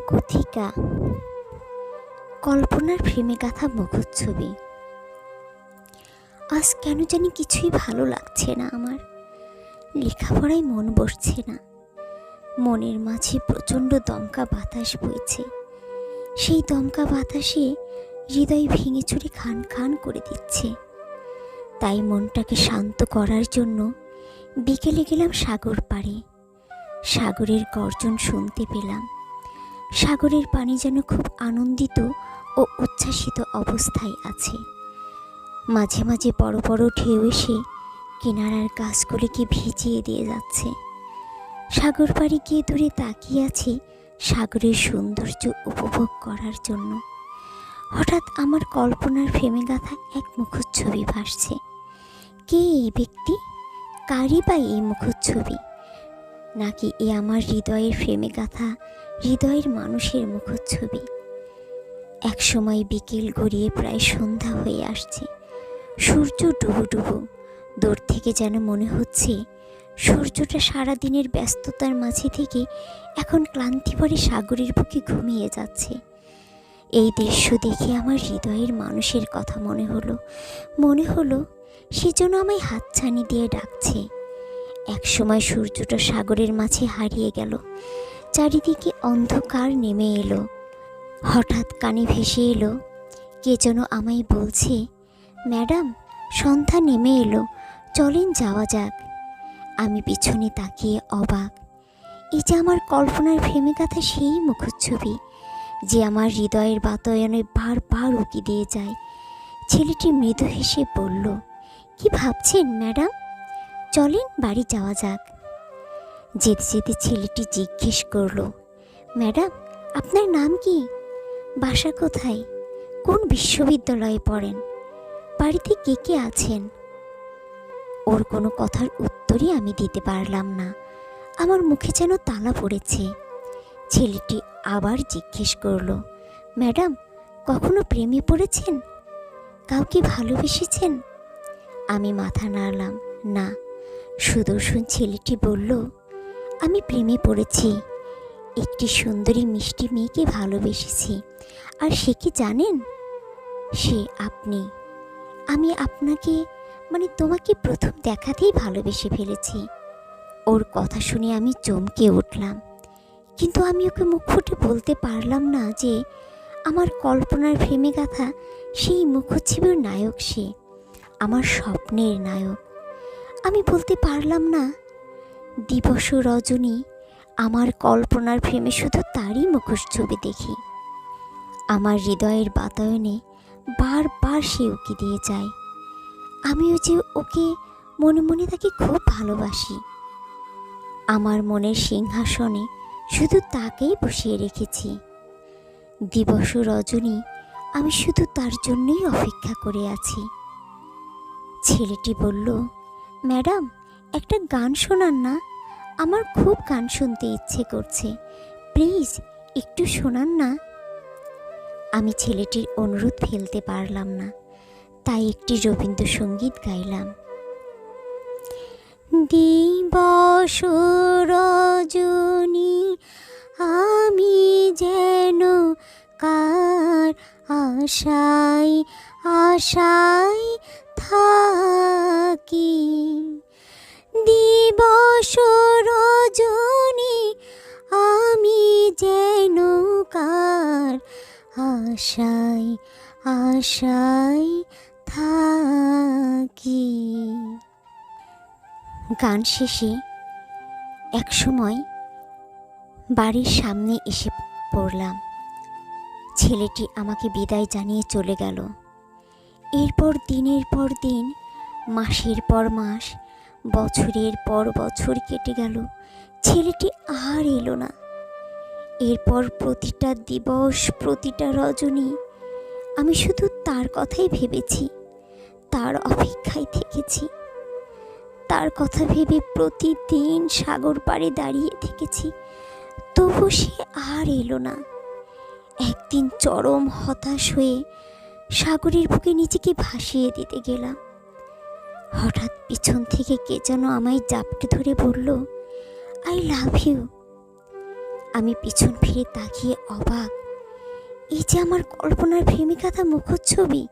কথিকা। কল্পনার ফ্রেমে গাঁথা মুখচ্ছবি আজ কেন জানি কিছুই ভালো লাগছে না আমার। লেখাপড়ায় মন বসছে না। মনের মাঝে প্রচণ্ড দমকা বাতাস বইছে। সেই দমকা বাতাসে হৃদয় ভেঙে চুরে খান খান করে দিচ্ছে। তাই মনটাকে শান্ত করার জন্য বিকেলে গেলাম সাগর পাড়ে। সাগরের গর্জন শুনতে পেলাম। সাগরের পানি যেন খুব আনন্দিত ও উচ্ছ্বাসিত অবস্থায় আছে। মাঝে মাঝে বড় বড় ঢেউ এসে কিনারার গাছগুলিকে ভিজিয়ে দিয়ে যাচ্ছে। সাগর পাড়ে গিয়ে দূরে তাকিয়ে আছি সাগরের সৌন্দর্য উপভোগ করার জন্য। হঠাৎ আমার কল্পনার ফ্রেমে গাঁথা এক মুখচ্ছবি ভাসছে। কে এই ব্যক্তি? কারই বা এই মুখচ্ছবি নাকি এ আমার হৃদয়ের ফ্রেমে গাঁথা হৃদয়ের মানুষের মুখচ্ছবি। একসময় বিকেল গড়িয়ে প্রায় সন্ধ্যা হয়ে আসছে। সূর্য ডুবু ডুবু, দূর থেকে যেন মনে হচ্ছে সূর্যটা সারা দিনের ব্যস্ততার মাঝে থেকে এখন ক্লান্তি পরে সাগরের বুকে ঘুমিয়ে যাচ্ছে। এই দৃশ্য দেখে আমার হৃদয়ের মানুষের কথা মনে হলো। মনে হলো সেজন্য আমায় হাতছানি দিয়ে ডাকছে। একসময় সূর্যটা সাগরের মাঝে হারিয়ে গেল। চারিদিকে অন্ধকার নেমে এলো। হঠাৎ কানে ভেসে এলো, কে যেন আমায় বলছে, ম্যাডাম, সন্ধ্যা নেমে এলো, চলেন যাওয়া যাক। আমি পিছনে তাকিয়ে অবাক। এই যে আমার কল্পনার ফ্রেমে গাথা সেই মুখচ্ছবি, যে আমার হৃদয়ের বাতায়নে বারবার উকি দিয়ে যায়। ছেলেটি মৃদু হেসে বলল, কি ভাবছেন, ম্যাডাম? চলেন বাড়ি যাওয়া যাক। যেতে যেতে ছেলেটি জিজ্ঞেস করল, ম্যাডাম, আপনার নাম কি? বাসা কোথায়? কোন বিশ্ববিদ্যালয়ে পড়েন? বাড়িতে কে কে আছেন? ওর কোনো কথার উত্তরই আমি দিতে পারলাম না। আমার মুখে যেন তালা পড়েছে। ছেলেটি আবার জিজ্ঞেস করল, ম্যাডাম, কখনো প্রেমে পড়েছেন? কাউকে ভালোবেসেছেন? আমি মাথা নাড়লাম, না। সুদর্শন ছেলেটি বলল আমি প্রেমে পড়েছি। একটি সুন্দরী মিষ্টি মেয়েকে ভালোবেসেছি। আর সে কি জানেন? সে আপনি। আমি আপনাকে মানে তোমাকে প্রথম দেখাতেই ভালোবেসে ফেলেছি। ওর কথা শুনে আমি চমকে উঠলাম। কিন্তু আমি ওকে মুখ ফুটে বলতে পারলাম না যে, আমার কল্পনার ফ্রেমে গাথা সেই মুখচ্ছবির নায়ক সে। আমার স্বপ্নের নায়ক। আমি বলতে পারলাম না দিবস রজনী আমার কল্পনার ফ্রেমে শুধু তারই মুখোশ ছবি দেখি। আমার হৃদয়ের বাতায়নে বারবার সে উকি দিয়ে যায়। আমিও যে ওকে মনে মনে তাকে খুব ভালোবাসি। আমার মনের সিংহাসনে শুধু তাকেই বসিয়ে রেখেছি। দিবস রজনী আমি শুধু তার জন্যই অপেক্ষা করে আছি। ছেলেটি বলল, ম্যাডাম একটা গান শোনান না? আমার খুব গান শুনতে ইচ্ছে করছে। প্লিজ, একটু শোনান না। আমি ছেলেটির অনুরোধ ফেলতে পারলাম না। তাই একটি রবীন্দ্রসঙ্গীত গাইলাম। দিবস রজনী আমি যেন কার আশায় আশায় থাকি। দিবস রজনী, আমি যেন কার আশায় আশায় থাকি। গান শেষে এক সময় বাড়ির সামনে এসে পড়লাম। ছেলেটি আমাকে বিদায় জানিয়ে চলে গেল। এরপর দিনের পর দিন, মাসের পর মাস বছরের পর বছর কেটে গেল। ছেলেটি আর এলো না। এরপর প্রতিটা দিবস, প্রতিটা রজনী, আমি শুধু তার কথাই ভেবেছি। তার অপেক্ষায় থেকেছি। তার কথা ভেবে প্রতিদিন সাগর পাড়ে দাঁড়িয়ে থেকেছি। তবু সে আর এলো না। একদিন চরম হতাশ হয়ে সাগরের বুকে নিজেকে ভাসিয়ে দিতে গেলাম। হঠাৎ পিছন থেকে কে যেন আমায় জাপটে ধরে বলল, আই লাভ ইউ। আমি পিছন ফিরে তাকিয়ে অবাক। এই যে আমার কল্পনার প্রেমিকাতা মুখচ্ছবি